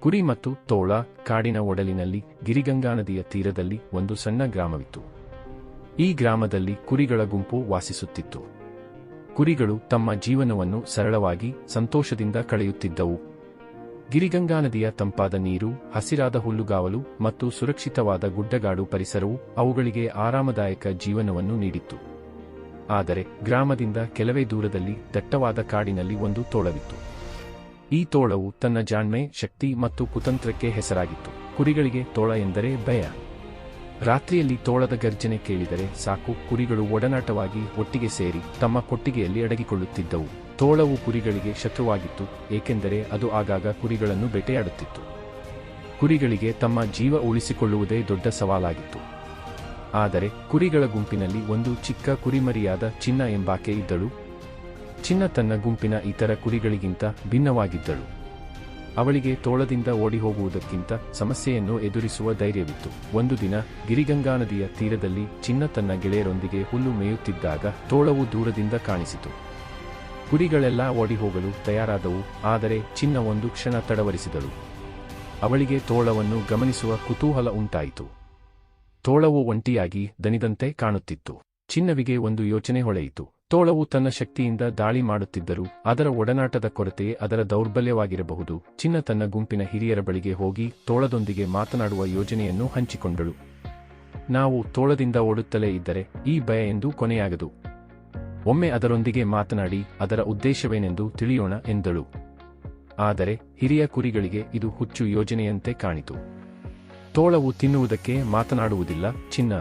ಕುರಿ ಮತ್ತು ತೋಳ ಕಾಡಿನ ಒಡಲಿನಲ್ಲಿ ಗಿರಿಗಂಗಾ ನದಿಯ ತೀರದಲ್ಲಿ ಒಂದು ಸಣ್ಣ ಗ್ರಾಮವಿತ್ತು. ಈ ಗ್ರಾಮದಲ್ಲಿ ಕುರಿಗಳ ಗುಂಪು ವಾಸಿಸುತ್ತಿತ್ತು. ಕುರಿಗಳು ತಮ್ಮ ಜೀವನವನ್ನು ಸರಳವಾಗಿ, ಸಂತೋಷದಿಂದ ಕಳೆಯುತ್ತಿದ್ದವು. ಗಿರಿಗಂಗಾ ನದಿಯ ತಂಪಾದ ನೀರು, ಹಸಿರಾದ ಹುಲ್ಲುಗಾವಲು ಮತ್ತು ಸುರಕ್ಷಿತವಾದ ಗುಡ್ಡಗಾಡು ಪರಿಸರವು ಅವುಗಳಿಗೆ ಆರಾಮದಾಯಕ ಜೀವನವನ್ನು ನೀಡಿತ್ತು. ಆದರೆ ಗ್ರಾಮದಿಂದ ಕೆಲವೇ ದೂರದಲ್ಲಿ ದಟ್ಟವಾದ ಕಾಡಿನಲ್ಲಿ ಒಂದು ತೋಳವಿತ್ತು. ಈ ತೋಳವು ತನ್ನ ಜಾಣ್ಮೆ, ಶಕ್ತಿ ಮತ್ತು ಕುತಂತ್ರಕ್ಕೆ ಹೆಸರಾಗಿತ್ತು. ಕುರಿಗಳಿಗೆ ತೋಳ ಎಂದರೆ ಭಯ. ರಾತ್ರಿಯಲ್ಲಿ ತೋಳದ ಗರ್ಜನೆ ಕೇಳಿದರೆ ಸಾಕು, ಕುರಿಗಳು ಒಡನಾಟವಾಗಿ ಒಟ್ಟಿಗೆ ಸೇರಿ ತಮ್ಮ ಕೊಟ್ಟಿಗೆಯಲ್ಲಿ ಅಡಗಿಕೊಳ್ಳುತ್ತಿದ್ದವು. ತೋಳವು ಕುರಿಗಳಿಗೆ ಶತ್ರುವಾಗಿತ್ತು, ಏಕೆಂದರೆ ಅದು ಆಗಾಗ ಕುರಿಗಳನ್ನು ಬೇಟೆಯಾಡುತ್ತಿತ್ತು. ಕುರಿಗಳಿಗೆ ತಮ್ಮ ಜೀವ ಉಳಿಸಿಕೊಳ್ಳುವುದೇ ದೊಡ್ಡ ಸವಾಲಾಗಿತ್ತು. ಆದರೆ ಕುರಿಗಳ ಗುಂಪಿನಲ್ಲಿ ಒಂದು ಚಿಕ್ಕ ಕುರಿಮರಿಯಾದ ಚಿನ್ನ ಎಂಬಾಕೆ ಇದ್ದಳು. ಚಿನ್ನ ತನ್ನ ಗುಂಪಿನ ಇತರ ಕುರಿಗಳಿಗಿಂತ ಭಿನ್ನವಾಗಿದ್ದಳು. ಅವಳಿಗೆ ತೋಳದಿಂದ ಓಡಿ ಹೋಗುವುದಕ್ಕಿಂತ ಸಮಸ್ಯೆಯನ್ನು ಎದುರಿಸುವ ಧೈರ್ಯವಿತ್ತು. ಒಂದು ದಿನ ಗಿರಿಗಂಗಾ ನದಿಯ ತೀರದಲ್ಲಿ ಚಿನ್ನ ತನ್ನ ಗೆಳೆಯರೊಂದಿಗೆ ಹುಲ್ಲು ಮೇಯುತ್ತಿದ್ದಾಗ ತೋಳವು ದೂರದಿಂದ ಕಾಣಿಸಿತು. ಕುರಿಗಳೆಲ್ಲ ಓಡಿ ಹೋಗಲು ತಯಾರಾದವು, ಆದರೆ ಚಿನ್ನ ಒಂದು ಕ್ಷಣ ತಡವರಿಸಿದಳು. ಅವಳಿಗೆ ತೋಳವನ್ನು ಗಮನಿಸುವ ಕುತೂಹಲ ಉಂಟಾಯಿತು. ತೋಳವು ಒಂಟಿಯಾಗಿ ದನಿದಂತೆ ಕಾಣುತ್ತಿತ್ತು. ಚಿನ್ನವಿಗೆ ಒಂದು ಯೋಚನೆ ಹೊಳೆಯಿತು. ತೋಳವು ತನ್ನ ಶಕ್ತಿಯಿಂದ ದಾಳಿ ಮಾಡುತ್ತಿದ್ದರೂ ಅದರ ಒಡನಾಟದ ಕೊರತೆ ಅದರ ದೌರ್ಬಲ್ಯವಾಗಿರಬಹುದು. ಚಿನ್ನ ತನ್ನ ಗುಂಪಿನ ಹಿರಿಯರ ಬಳಿಗೆ ಹೋಗಿ ತೋಳದೊಂದಿಗೆ ಮಾತನಾಡುವ ಯೋಜನೆಯನ್ನು ಹಂಚಿಕೊಂಡಳು. ನಾವು ತೋಳದಿಂದ ಓಡುತ್ತಲೇ ಇದ್ದರೆ ಈ ಭಯ ಎಂದು ಕೊನೆಯಾಗದು. ಒಮ್ಮೆ ಅದರೊಂದಿಗೆ ಮಾತನಾಡಿ ಅದರ ಉದ್ದೇಶವೇನೆಂದು ತಿಳಿಯೋಣ ಎಂದಳು. ಆದರೆ ಹಿರಿಯ ಕುರಿಗಳಿಗೆ ಇದು ಹುಚ್ಚು ಯೋಜನೆಯಂತೆ ಕಾಣಿತು. ತೋಳವು ತಿನ್ನುವುದಕ್ಕೆ ಮಾತನಾಡುವುದಿಲ್ಲ, ಚಿನ್ನ.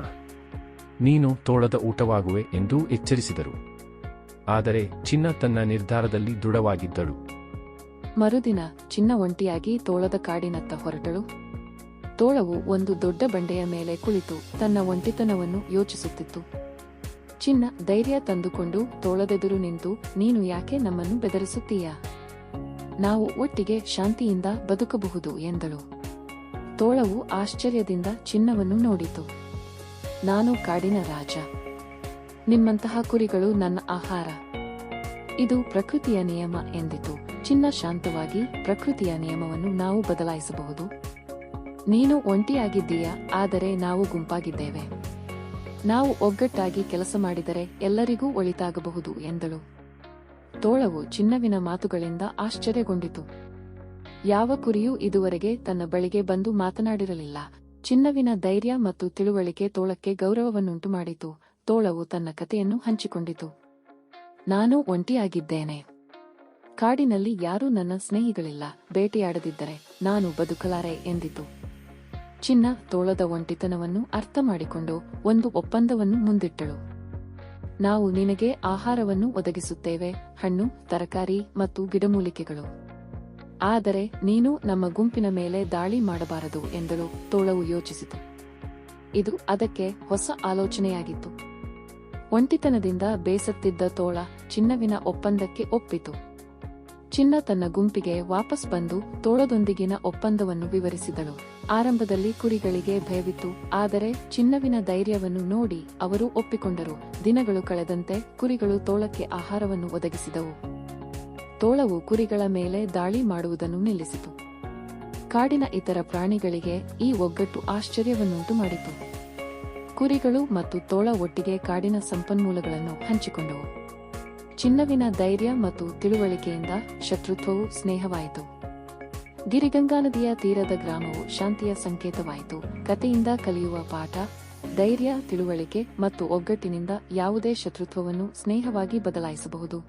ನೀನು ತೋಳದ ಊಟವಾಗುವೆ ಎಂದು ಎಚ್ಚರಿಸಿದರು. ಆದರೆ ಚಿನ್ನ ತನ್ನ ನಿರ್ಧಾರದಲ್ಲಿ ದೃಢವಾಗಿದ್ದಳು. ಮರುದಿನ ಚಿನ್ನ ಒಂಟಿಯಾಗಿ ತೋಳದ ಕಾಡಿನತ್ತ ಹೊರಟಳು. ತೋಳವು ಒಂದು ದೊಡ್ಡ ಬಂಡೆಯ ಮೇಲೆ ಕುಳಿತು ತನ್ನ ಒಂಟಿತನವನ್ನು ಯೋಚಿಸುತ್ತಿತ್ತು. ಚಿನ್ನ ಧೈರ್ಯ ತಂದುಕೊಂಡು ತೋಳದೆದುರು ನಿಂತು, ನೀನು ಯಾಕೆ ನಮ್ಮನ್ನು ಬೆದರಿಸುತ್ತೀಯಾ? ನಾವು ಒಟ್ಟಿಗೆ ಶಾಂತಿಯಿಂದ ಬದುಕಬಹುದು ಎಂದಳು. ತೋಳವು ಆಶ್ಚರ್ಯದಿಂದ ಚಿನ್ನವನ್ನು ನೋಡಿತು. ನಾನು ಕಾಡಿನ ರಾಜ. ನಿಮ್ಮಂತಹ ಕುರಿಗಳು ನನ್ನ ಆಹಾರ. ಇದು ಪ್ರಕೃತಿಯ ನಿಯಮ ಎಂದಿತು. ಚಿನ್ನ ಶಾಂತವಾಗಿ ಪ್ರಕೃತಿಯ ನಿಯಮವನ್ನು ನಾವು ಬದಲಾಯಿಸಬಹುದು. ನೀನು ಒಂಟಿಯಾಗಿದ್ದೀಯಾ? ಆದರೆ ನಾವು ಗುಂಪಾಗಿದ್ದೇವೆ. ನಾವು ಒಗ್ಗಟ್ಟಾಗಿ ಕೆಲಸ ಮಾಡಿದರೆ ಎಲ್ಲರಿಗೂ ಒಳಿತಾಗಬಹುದು ಎಂದಳು. ತೋಳವು ಚಿನ್ನವಿನ ಮಾತುಗಳಿಂದ ಆಶ್ಚರ್ಯಗೊಂಡಿತು. ಯಾವ ಕುರಿಯೂ ಇದುವರೆಗೆ ತನ್ನ ಬಳಿಗೆ ಬಂದು ಮಾತನಾಡಿರಲಿಲ್ಲ. ಚಿನ್ನವಿನ ಧೈರ್ಯ ಮತ್ತು ತಿಳುವಳಿಕೆ ತೋಳಕ್ಕೆ ಗೌರವವನ್ನುಂಟು ಮಾಡಿತು ತೋಳವು ತನ್ನ ಕಥೆಯನ್ನು ಹಂಚಿಕೊಂಡಿತು. ನಾನು ಒಂಟಿಯಾಗಿದ್ದೇನೆ. ಕಾಡಿನಲ್ಲಿ ಯಾರೂ ನನ್ನ ಸ್ನೇಹಿಗಳಿಲ್ಲ. ಬೇಟೆಯಾಡದಿದ್ದರೆ ನಾನು ಬದುಕಲಾರೆ ಎಂದಿತು. ಚಿನ್ನ ತೋಳದ ಒಂಟಿತನವನ್ನು ಅರ್ಥ ಮಾಡಿಕೊಂಡು ಒಂದು ಒಪ್ಪಂದವನ್ನು ಮುಂದಿಟ್ಟಳು. ನಾವು ನಿನಗೆ ಆಹಾರವನ್ನು ಒದಗಿಸುತ್ತೇವೆ, ಹಣ್ಣು, ತರಕಾರಿ ಮತ್ತು ಗಿಡಮೂಲಿಕೆಗಳು. ಆದರೆ ನೀನು ನಮ್ಮ ಗುಂಪಿನ ಮೇಲೆ ದಾಳಿ ಮಾಡಬಾರದು ಎಂದಳು ತೋಳವು ಯೋಚಿಸಿತು. ಇದು ಅದಕ್ಕೆ ಹೊಸ ಆಲೋಚನೆಯಾಗಿತ್ತು. ಒಂಟಿತನದಿಂದ ಬೇಸತ್ತಿದ್ದ ತೋಳ ಚಿನ್ನವಿನ ಒಪ್ಪಂದಕ್ಕೆ ಒಪ್ಪಿತು. ಚಿನ್ನ ತನ್ನ ಗುಂಪಿಗೆ ವಾಪಸ್ ಬಂದು ತೋಳದೊಂದಿಗಿನ ಒಪ್ಪಂದವನ್ನು ವಿವರಿಸಿದಳು. ಆರಂಭದಲ್ಲಿ ಕುರಿಗಳಿಗೆ ಭಯವಿತ್ತು, ಆದರೆ ಚಿನ್ನವಿನ ಧೈರ್ಯವನ್ನು ನೋಡಿ ಅವರು ಒಪ್ಪಿಕೊಂಡರು. ದಿನಗಳು ಕಳೆದಂತೆ ಕುರಿಗಳು ತೋಳಕ್ಕೆ ಆಹಾರವನ್ನು ಒದಗಿಸಿದವು. ತೋಳವು ಕುರಿಗಳ ಮೇಲೆ ದಾಳಿ ಮಾಡುವುದನ್ನು ನಿಲ್ಲಿಸಿತು. ಕಾಡಿನ ಇತರ ಪ್ರಾಣಿಗಳಿಗೆ ಈ ಒಗ್ಗಟ್ಟು ಆಶ್ಚರ್ಯವನ್ನುಂಟು ಮಾಡಿತು ಕುರಿಗಳು ಮತ್ತು ತೋಳ ಒಟ್ಟಿಗೆ ಕಾಡಿನ ಸಂಪನ್ಮೂಲಗಳನ್ನು ಹಂಚಿಕೊಂಡವು. ಚಿನ್ನವಿನ ಧೈರ್ಯ ಮತ್ತು ತಿಳುವಳಿಕೆಯಿಂದ ಶತ್ರುತ್ವವು ಸ್ನೇಹವಾಯಿತು. ಗಿರಿಗಂಗಾ ನದಿಯ ತೀರದ ಗ್ರಾಮವು ಶಾಂತಿಯ ಸಂಕೇತವಾಯಿತು. ಕಥೆಯಿಂದ ಕಲಿಯುವ ಪಾಠ, ಧೈರ್ಯ, ತಿಳುವಳಿಕೆ ಮತ್ತು ಒಗ್ಗಟ್ಟಿನಿಂದ ಯಾವುದೇ ಶತ್ರುತ್ವವನ್ನು ಸ್ನೇಹವಾಗಿ ಬದಲಾಯಿಸಬಹುದು.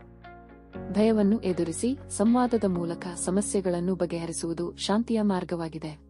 ಭಯವನ್ನು ಎದುರಿಸಿ, ಸಂವಾದದ ಮೂಲಕ ಸಮಸ್ಯೆಗಳನ್ನು ಬಗೆಹರಿಸುವುದು ಶಾಂತಿಯ ಮಾರ್ಗವಾಗಿದೆ.